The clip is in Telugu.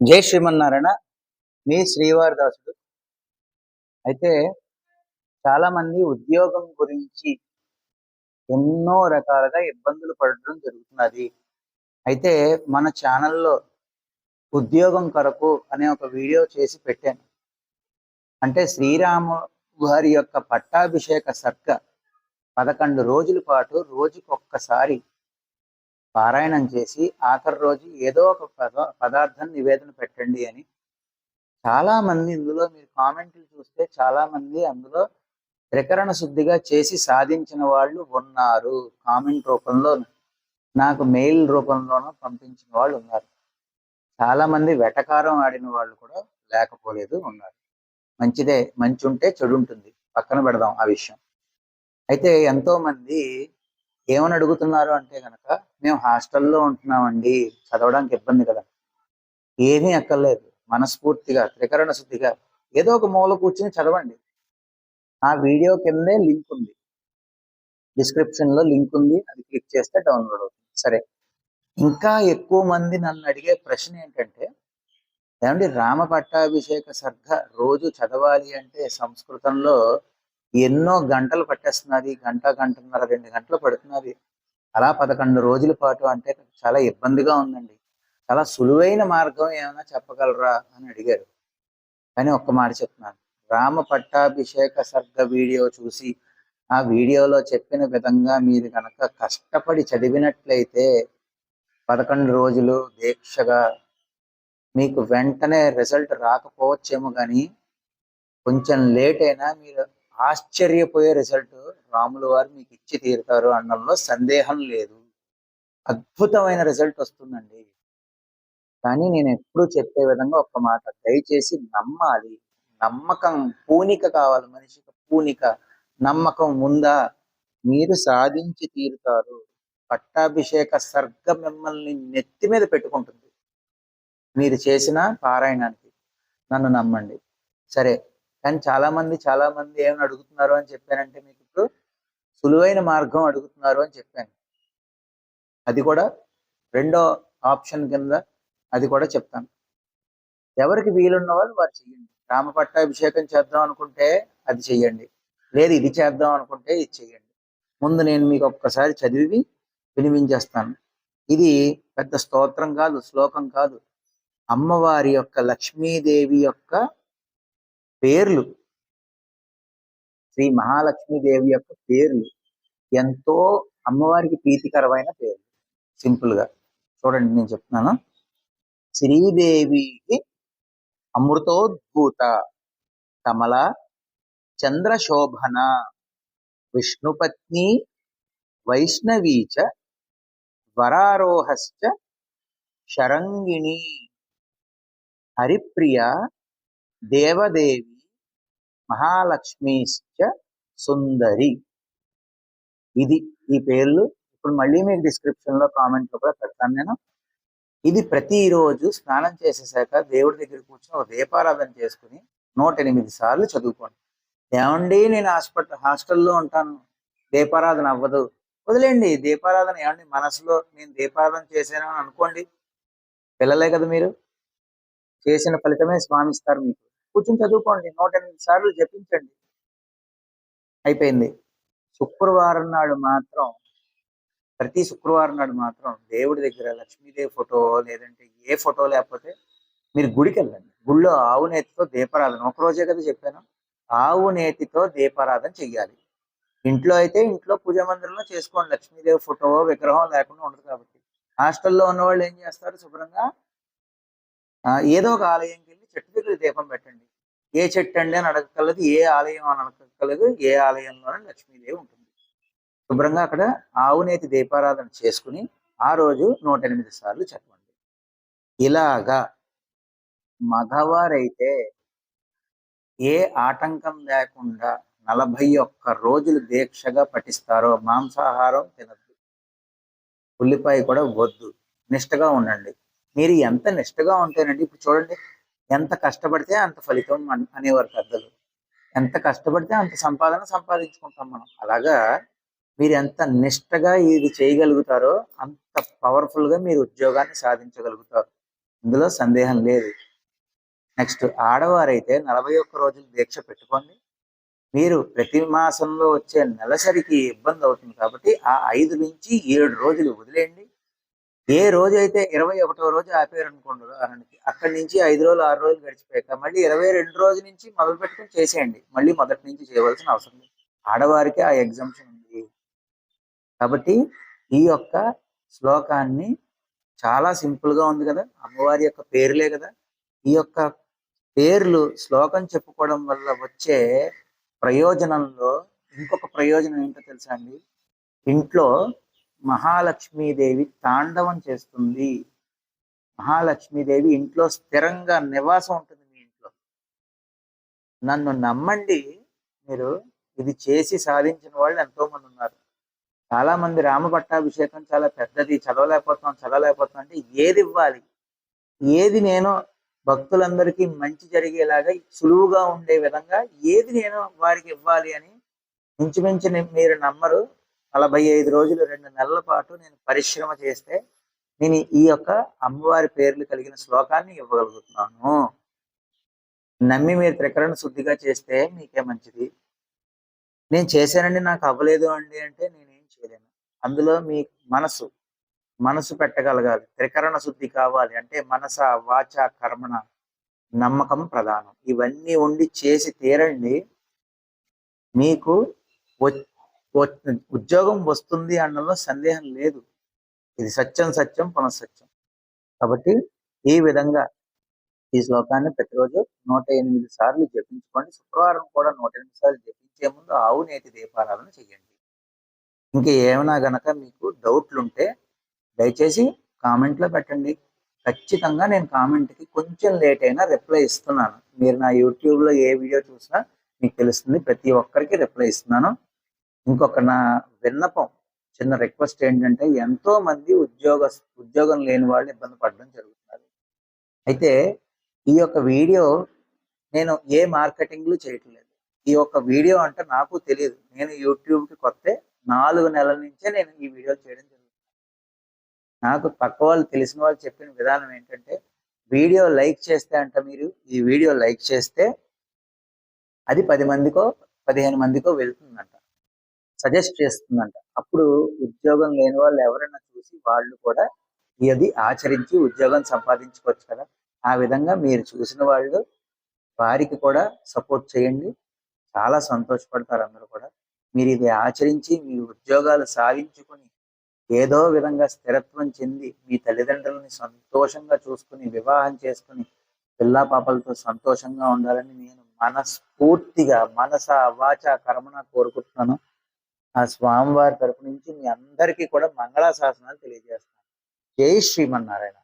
జై శ్రీమన్నారాయణ. మీ శ్రీవారి దాసుడు అయితే చాలామంది ఉద్యోగం గురించి ఎన్నో రకాలుగా ఇబ్బందులు పడడం జరుగుతున్నది. అయితే మన ఛానల్లో ఉద్యోగం కొరకు అనే ఒక వీడియో చేసి పెట్టాను. అంటే శ్రీరాము వారి యొక్క పట్టాభిషేక సర్గ పదకొండు రోజుల పాటు రోజుకొక్కసారి పారాయణం చేసి ఆఖరి రోజు ఏదో ఒక పద పదార్థం నివేదన పెట్టండి అని. చాలా మంది ఇందులో మీరు కామెంట్లు చూస్తే చాలా మంది అందులో త్రికరణ శుద్ధిగా చేసి సాధించిన వాళ్ళు ఉన్నారు. కామెంట్ రూపంలో నాకు మెయిల్ రూపంలోనూ పంపించిన వాళ్ళు ఉన్నారు. చాలా మంది వెటకారం ఆడిన వాళ్ళు కూడా లేకపోలేదు ఉన్నారు. మంచిదే మంచి ఉంటే చెడు ఉంటుంది పక్కన పెడదాం ఆ విషయం. అయితే ఎంతో మంది ఏమని అడుగుతున్నారు అంటే కనుక మేము హాస్టల్లో ఉంటున్నామండి చదవడానికి ఇబ్బంది కదా. ఏమీ అక్కర్లేదు. మనస్ఫూర్తిగా త్రికరణ శుద్ధిగా ఏదో ఒక మూల కూర్చుని చదవండి. ఆ వీడియో కిందే లింక్ ఉంది. డిస్క్రిప్షన్లో లింక్ ఉంది. అది క్లిక్ చేస్తే డౌన్లోడ్ అవుతుంది. సరే. ఇంకా ఎక్కువ మంది నన్ను అడిగే ప్రశ్న ఏంటంటే ఏమండి రామ పట్టాభిషేక సర్గ రోజు చదవాలి అంటే సంస్కృతంలో ఎన్నో గంటలు పట్టేస్తున్నది గంట గంటన్నర రెండు గంటలు పడుతున్నది అలా పదకొండు రోజుల పాటు అంటే చాలా ఇబ్బందిగా ఉందండి. చాలా సులువైన మార్గం ఏమైనా చెప్పగలరా అని అడిగారు. కానీ ఒక్క మాట చెప్తున్నాను. రామ పట్టాభిషేక సర్గ వీడియో చూసి ఆ వీడియోలో చెప్పిన విధంగా మీరు కనుక కష్టపడి చదివినట్లయితే పదకొండు రోజులు దీక్షగా మీకు వెంటనే రిజల్ట్ రాకపోవచ్చేమో కానీ కొంచెం లేట్ అయినా మీరు ఆశ్చర్యపోయే రిజల్ట్ రాముల వారు మీకు ఇచ్చి తీరుతారు అన్నంలో సందేహం లేదు. అద్భుతమైన రిజల్ట్ వస్తుందండి. కానీ నేను ఎప్పుడూ చెప్పే విధంగా ఒక్క మాట దయచేసి నమ్మాలి. నమ్మకం పూనిక కావాలి మనిషికి పూనిక. నమ్మకం ఉందా? మీరు సాధించి తీరుతారు. పట్టాభిషేక సర్గ మిమ్మల్ని నెత్తి మీద పెట్టుకుంటుంది. మీరు చేసిన పారాయణానికి నన్ను నమ్మండి. సరే. కానీ చాలా మంది చాలా మంది ఏమని అడుగుతున్నారు అని చెప్పానంటే మీకు ఇప్పుడు సులువైన మార్గం అడుగుతున్నారు అని చెప్పాను. అది కూడా రెండో ఆప్షన్ కింద అది కూడా చెప్తాను. ఎవరికి వీలున్న వాళ్ళు వారు చెయ్యండి. రామ పట్టాభిషేకం చేద్దాం అనుకుంటే అది చెయ్యండి. లేదు ఇది చేద్దాం అనుకుంటే ఇది చెయ్యండి. ముందు నేను మీకు ఒక్కసారి చదివి వినిపించేస్తాను ఇది పెద్ద స్తోత్రం కాదు శ్లోకం కాదు. అమ్మవారి యొక్క లక్ష్మీదేవి యొక్క పేర్లు. శ్రీ మహాలక్ష్మీదేవి యొక్క పేర్లు ఎంతో అమ్మవారికి ప్రీతికరమైన పేర్లు. సింపుల్గా. చూడండి నేను చెప్తున్నాను. శ్రీదేవికి అమృతోద్భూత కమల చంద్రశోభన విష్ణుపత్ని వైష్ణవీచ వరారోహశ్చ శరంగిణి హరిప్రియ దేవదేవి మహాలక్ష్మీశ్చ సుందరి. ఇది ఈ పేర్లు. ఇప్పుడు మళ్ళీ మీకు డిస్క్రిప్షన్లో కామెంట్ కూడా పెడతాను నేను. ఇది ప్రతిరోజు స్నానం చేసేసాక దేవుడి దగ్గర కూర్చొని ఒక దీపారాధన చేసుకుని నూట ఎనిమిది సార్లు చదువుకోండి. ఏమండి నేను హాస్పిటల్ హాస్టల్లో ఉంటాను. దీపారాధన అవ్వదు. వదిలేండి దీపారాధన ఏమండి? మనసులో నేను దీపారాధన చేశాను అని అనుకోండి. పిల్లలే కదా మీరు. చేసిన ఫలితమే స్వామిస్తారు మీకు. కూర్చొని చదువుకోండి. నూట ఎనిమిది సార్లు జపించండి. అయిపోయింది. శుక్రవారం నాడు మాత్రం ప్రతి శుక్రవారం నాడు మాత్రం దేవుడి దగ్గర లక్ష్మీదేవి ఫోటో లేదంటే ఏ ఫోటో లేకపోతే మీరు గుడికి వెళ్ళండి. గుళ్ళో ఆవు నేతితో దీపారాధన. ఒక రోజే కదా చెప్పాను. ఆవు నేతితో దీపారాధన చెయ్యాలి. ఇంట్లో అయితే ఇంట్లో పూజా మందిరంలో చేసుకోండి. లక్ష్మీదేవి ఫోటో విగ్రహం లేకుండా ఉండదు కాబట్టి. హాస్టల్లో ఉన్నవాళ్ళు ఏం చేస్తారు శుభ్రంగా? ఆ, ఏదో ఒక ఆలయంకి వెళ్ళి చెట్టు దగ్గర దీపం పెట్టండి. ఏ చెట్టు అండి అని అడగక్కర్లేదు ఏ ఆలయం అని అడగక్కర్లేదు ఏ ఆలయంలోనే లక్ష్మీదేవి ఉంటుంది. శుభ్రంగా అక్కడ ఆవునేతి దీపారాధన చేసుకుని ఆ రోజు నూట ఎనిమిది సార్లు చెప్పండి. ఇలాగా మగవారైతే ఏ ఆటంకం లేకుండా నలభై ఒక్క రోజులు దీక్షగా పఠిస్తారో మాంసాహారం తినద్దు. ఉల్లిపాయ కూడా వద్దు. నిష్టగా ఉండండి. మీరు ఎంత నిష్టగా ఉంటేనండి ఇప్పుడు చూడండి. ఎంత కష్టపడితే అంత ఫలితం అనేవారు పెద్దలు. ఎంత కష్టపడితే అంత సంపాదన సంపాదించుకుంటాం మనం. అలాగా మీరు ఎంత నిష్టగా ఇది చేయగలుగుతారో అంత పవర్ఫుల్గా మీరు ఉద్యోగాన్ని సాధించగలుగుతారు. ఇందులో సందేహం లేదు. నెక్స్ట్ ఆడవారైతే నలభై ఒక్క రోజులు దీక్ష పెట్టుకోండి. మీరు ప్రతి మాసంలో వచ్చే నెలసరికి ఇబ్బంది అవుతుంది కాబట్టి ఆ ఐదు నుంచి ఏడు రోజులు వదిలేయండి. ఏ రోజు అయితే ఇరవై ఒకటో రోజు ఆపారు అనుకోండి ఉదాహరణకి అక్కడి నుంచి ఐదు రోజులు ఆరు రోజులు గడిచిపోయాక మళ్ళీ ఇరవై రెండు రోజు నుంచి మొదలు పెట్టుకుని చేసేయండి. మళ్ళీ మొదటి నుంచి చేయవలసిన అవసరం లేదు. ఆడవారికి ఆ ఎగ్జామ్షన్ ఉంది. కాబట్టి ఈ యొక్క శ్లోకాన్ని చాలా సింపుల్గా ఉంది కదా. అమ్మవారి యొక్క పేర్లే కదా. ఈ యొక్క పేర్లు శ్లోకం చెప్పుకోవడం వల్ల వచ్చే ప్రయోజనంలో ఇంకొక ప్రయోజనం ఏంటో తెలుసా అండి? ఇంట్లో మహాలక్ష్మీదేవి తాండవం చేస్తుంది. మహాలక్ష్మీదేవి ఇంట్లో స్థిరంగా నివాసం ఉంటుంది మీ ఇంట్లో. నన్ను నమ్మండి మీరు ఇది చేసి సాధించిన వాళ్ళు ఎంతో మంది ఉన్నారు. చాలా మంది రామ పట్టాభిషేకం చాలా పెద్దది చదవలేకపోతున్నాం చదవలేకపోతున్నాం అంటే ఏది ఇవ్వాలి? ఏది నేను భక్తులందరికీ మంచి జరిగేలాగా సులువుగా ఉండే విధంగా ఏది నేను వారికి ఇవ్వాలి అని ఇంచుమించు మీరు నమ్మరు. నలభై ఐదు రోజులు రెండు నెలల పాటు నేను పరిశ్రమ చేస్తే నేను ఈ యొక్క అమ్మవారి పేర్లు కలిగిన శ్లోకాన్ని ఇవ్వగలుగుతున్నాను. నమ్మి మీరు త్రికరణ శుద్ధిగా చేస్తే మీకే మంచిది. నేను చేశానండి నాకు అవ్వలేదు అండి అంటే నేనేం చేయలేను. అందులో మీ మనసు మనసు పెట్టగలగాలి. త్రికరణ శుద్ధి కావాలి అంటే మనస వాచ కర్మణ నమ్మకం ప్రధానం. ఇవన్నీ ఉండి చేసి తీరండి మీకు ఉద్యోగం వస్తుంది అనడంలో సందేహం లేదు. ఇది సత్యం సత్యం పునఃసత్యం. కాబట్టి ఈ విధంగా ఈ శ్లోకాన్ని ప్రతిరోజు నూట ఎనిమిది సార్లు జపించుకోండి. శుక్రవారం కూడా నూట ఎనిమిది సార్లు జపించే ముందు ఆవు నేతి దీపారాధన చేయండి. ఇంకా ఏమైనా గనక మీకు డౌట్లు ఉంటే దయచేసి కామెంట్లో పెట్టండి. ఖచ్చితంగా నేను కామెంట్కి కొంచెం లేట్ అయినా రిప్లై ఇస్తున్నాను. మీరు నా యూట్యూబ్లో ఏ వీడియో చూసినా మీకు తెలుస్తుంది. ప్రతి ఒక్కరికి రిప్లై ఇస్తున్నాను. ఇంకొక నా విన్నపం చిన్న రిక్వెస్ట్ ఏంటంటే ఎంతో మంది ఉద్యోగ ఉద్యోగం లేని వాళ్ళు ఇబ్బంది పడడం జరుగుతున్నారు అయితే ఈ యొక్క వీడియో నేను ఏ మార్కెటింగ్లు చేయట్లేదు. ఈ యొక్క వీడియో అంటే నాకు తెలియదు నేను యూట్యూబ్కి కొత్త నాలుగు నెలల నుంచే నేను ఈ వీడియో చేయడం జరుగుతుంది. నాకు పక్క వాళ్ళు తెలిసిన వాళ్ళు చెప్పిన విధానం ఏంటంటే వీడియో లైక్ చేస్తే అంట మీరు ఈ వీడియో లైక్ చేస్తే అది పది మందికో పదిహేను మందికో వెళ్తుందంట. సజెస్ట్ చేస్తుందంట. అప్పుడు ఉద్యోగం లేని వాళ్ళు ఎవరైనా చూసి వాళ్ళు కూడా ఇది ఆచరించి ఉద్యోగం సంపాదించుకోవచ్చు కదా. ఆ విధంగా మీరు చూసిన వాళ్ళు వారికి కూడా సపోర్ట్ చేయండి. చాలా సంతోషపడతారు అందరూ కూడా. మీరు ఇది ఆచరించి మీ ఉద్యోగాలు సాధించుకొని ఏదో విధంగా స్థిరత్వం చెంది మీ తల్లిదండ్రులని సంతోషంగా చూసుకుని వివాహం చేసుకుని పిల్లా పాపలతో సంతోషంగా ఉండాలని నేను మనస్ఫూర్తిగా మనస వాచ కర్మన కోరుకుంటున్నాను. ఆ స్వామివారి తరపు నుంచి మీ అందరికీ కూడా మంగళాశాసనాలు తెలియజేస్తాను జై శ్రీమన్నారాయణ.